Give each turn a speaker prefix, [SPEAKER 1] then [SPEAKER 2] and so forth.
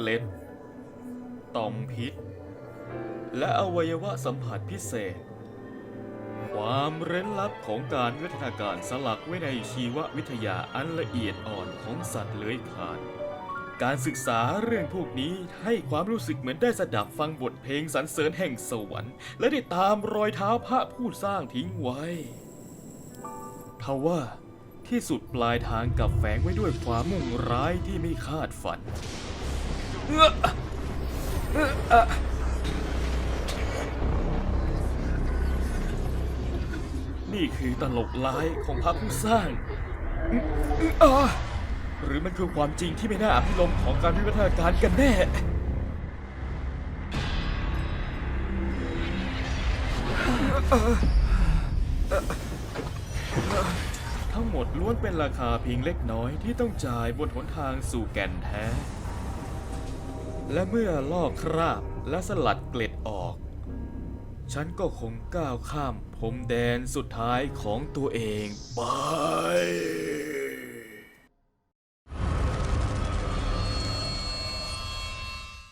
[SPEAKER 1] เล็ด ต่อมพิษ และอวัยวะสัมผัสพิเศษ ความเร้นลับของการวิวัฒนาการสลักไว้ในชีววิทยาอันละเอียดอ่อนของสัตว์เลื้อยคลาน การศึกษาเรื่องพวกนี้ให้ความรู้สึกเหมือนได้สดับฟังบทเพลงสรรเสริญแห่งสวรรค์ และได้ตามรอยเท้าพระผู้สร้างทิ้งไว้ทว่าที่สุดปลายทางกับแฝงไว้ด้วยความมุ่งร้ายที่ไม่คาดฝัน นี่คือตลกร้ายของพระผู้สร้าง หรือมันคือความจริงที่ไม่น่าอภิรมของการวิวัฒนาการกันแน่ ทั้งหมดล้วนเป็นราคาเพียงเล็กน้อยที่ต้องจ่ายบนหนทางสู่แก่นแท้ และเมื่อลอกคราบและสลัดเกล็ดออก ฉันก็คงก้าวข้ามพรมแดนสุดท้ายของตัวเองไป